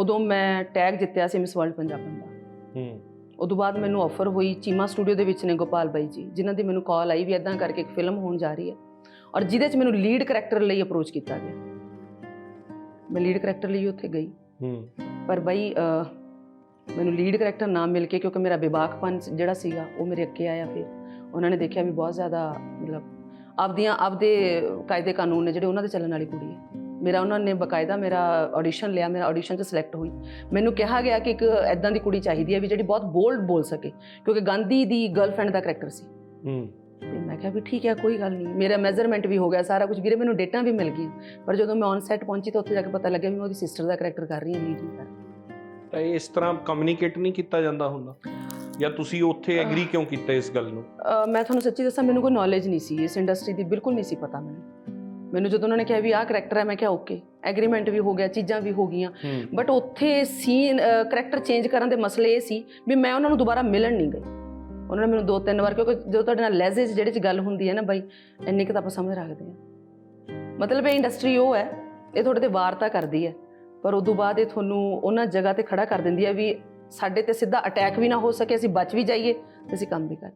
ਉਦੋਂ ਮੈਂ ਟੈਗ ਜਿੱਤਿਆ ਸੀ ਮਿਸ ਵਰਲਡ ਪੰਜਾਬਨ ਦਾ। ਹੂੰ। ਉਦੋਂ ਬਾਅਦ ਮੈਨੂੰ ਆਫਰ ਹੋਈ ਚੀਮਾ ਸਟੂਡੀਓ ਦੇ ਵਿੱਚ ਨੇ ਗੋਪਾਲ ਬਾਈ ਜੀ ਜਿਨ੍ਹਾਂ ਦੀ ਮੈਨੂੰ ਕਾਲ ਆਈ ਵੀ ਇਦਾਂ ਕਰਕੇ ਇੱਕ ਫਿਲਮ ਹੋਣ ਜਾ ਰਹੀ ਹੈ ਔਰ ਜਿਹਦੇ 'ਚ ਮੈਨੂੰ ਲੀਡ ਕਰੈਕਟਰ ਲਈ ਅਪਰੋਚ ਕੀਤਾ ਗਿਆ। ਮੈਂ ਲੀਡ ਕਰੈਕਟਰ ਲਈ ਉੱਥੇ ਗਈ। ਹੂੰ। ਪਰ ਬਈ ਮੈਨੂੰ ਲੀਡ ਕਰੈਕਟਰ ਨਾ ਮਿਲ ਕੇ ਕਿਉਂਕਿ ਮੇਰਾ ਵਿਵਾਕਪਨ ਜਿਹੜਾ ਸੀਗਾ ਉਹ ਮੇਰੇ ਅੱਗੇ ਆਇਆ ਫਿਰ। ਉਹਨਾਂ ਨੇ ਦੇਖਿਆ ਵੀ ਬਹੁਤ ਜ਼ਿਆਦਾ ਮਤਲਬ ਆਪਦੀਆਂ ਆਪਦੇ ਕਾਇਦੇ ਕਾਨੂੰਨ ਨੇ ਜਿਹੜੇ ਉਹਨਾਂ ਦੇ ਚੱਲਣ ਵਾਲੀ ਕੁੜੀ ਹੈ। ਮੇਰਾ ਉਹਨਾਂ ਨੇ ਬਕਾਇਦਾ ਮੇਰਾ ਆਡੀਸ਼ਨ ਲਿਆ ਮੇਰਾ ਆਡੀਸ਼ਨ 'ਚ ਸਿਲੈਕਟ ਹੋਈ। ਮੈਨੂੰ ਕਿਹਾ ਗਿਆ ਕਿ ਇੱਕ ਐਦਾਂ ਦੀ ਕੁੜੀ ਚਾਹੀਦੀ ਹੈ ਵੀ ਜਿਹੜੀ ਬਹੁਤ ਬੋਲਡ ਬੋਲ ਸਕੇ ਕਿਉਂਕਿ ਗਾਂਧੀ ਦੀ ਗਰਲਫ੍ਰੈਂਡ ਦਾ ਕਰੈਕਟਰ ਸੀ। ਹੂੰ। ਤੇ ਮੈਂ ਕਿਹਾ ਵੀ ਠੀਕ ਹੈ ਕੋਈ ਗੱਲ ਨਹੀਂ। ਮੇਰਾ ਮੈਜ਼ਰਮੈਂਟ ਵੀ ਹੋ ਗਿਆ ਸਾਰਾ ਕੁਝ ਵੀਰੇ ਮੈਨੂੰ ਡੇਟਾਂ ਵੀ ਮਿਲ ਗਈਆਂ। ਪਰ ਜਦੋਂ ਮੈਂ ਔਨ ਸੈਟ ਪਹੁੰਚੀ ਤਾਂ ਉੱਥੇ ਜਾ ਕੇ ਪਤਾ ਲੱਗਿਆ ਵੀ ਮੈਂ ਉਹਦੀ ਸਿਸਟਰ ਦਾ ਕਰੈਕਟਰ ਕਰ ਰਹੀ ਹਾਂ ਲੀਡ ਕਰ ਤਾਂ ਇਸ ਤਰ੍ਹਾਂ ਕਮਿਊਨੀਕੇਟ ਨਹੀਂ ਕੀਤਾ ਜਾਂਦਾ ਹੁੰਦਾ? ਜਾਂ ਤੁਸੀਂ ਉੱਥੇ ਐਗਰੀ ਕਿਉਂ ਕੀਤਾ ਇਸ ਗੱਲ ਨੂੰ? ਮੈਂ ਤੁਹਾਨੂੰ ਸੱਚੀ ਦੱਸਾਂ ਮੈਨੂੰ ਕੋਈ ਨੌਲੇਜ ਨਹੀਂ ਸੀ ਇਸ ਇੰਡਸਟਰੀ ਦੀ ਬਿਲਕੁਲ ਨਹੀਂ ਸੀ ਪਤਾ ਮੈਨੂੰ। ਮੈਨੂੰ ਜਦੋਂ ਉਹਨਾਂ ਨੇ ਕਿਹਾ ਵੀ ਆਹ ਕਰੈਕਟਰ ਹੈ ਮੈਂ ਕਿਹਾ ਓਕੇ ਐਗਰੀਮੈਂਟ ਵੀ ਹੋ ਗਿਆ ਚੀਜ਼ਾਂ ਵੀ ਹੋ ਗਈਆਂ। ਬਟ ਉੱਥੇ ਸੀਨ ਕਰੈਕਟਰ ਚੇਂਜ ਕਰਨ ਦੇ ਮਸਲੇ ਇਹ ਸੀ ਵੀ ਮੈਂ ਉਹਨਾਂ ਨੂੰ ਦੁਬਾਰਾ ਮਿਲਣ ਨਹੀਂ ਗਈ। ਉਹਨਾਂ ਨੇ ਮੈਨੂੰ ਦੋ ਤਿੰਨ ਵਾਰ ਕਿਉਂਕਿ ਜਦੋਂ ਤੁਹਾਡੇ ਨਾਲ ਲੈਜ਼ੇਜ ਜਿਹੜੇ ਚ ਗੱਲ ਹੁੰਦੀ ਹੈ ਨਾ ਬਾਈ ਇੰਨੀ ਕੁ ਤਾਂ ਆਪਾਂ ਸਮਝ ਰੱਖਦੇ ਹਾਂ। ਮਤਲਬ ਇਹ ਇੰਡਸਟਰੀ ਉਹ ਹੈ ਇਹ ਤੁਹਾਡੇ ਤੇ ਵਾਰਤਾ ਕਰਦੀ ਹੈ। ਪਰ ਉਦੋਂ ਬਾਅਦ ਇਹ ਤੁਹਾਨੂੰ ਉਹਨਾਂ ਜਗ੍ਹਾ ਤੇ ਖੜਾ ਕਰ ਦਿੰਦੀ ਹੈ ਵੀ ਸਾਡੇ ਤੇ ਸਿੱਧਾ ਅਟੈਕ ਵੀ ਨਾ ਹੋ ਸਕੇ ਅਸੀਂ ਬਚ ਵੀ ਜਾਈਏ ਤੇ ਅਸੀਂ ਕੰਮ ਵੀ ਕਰ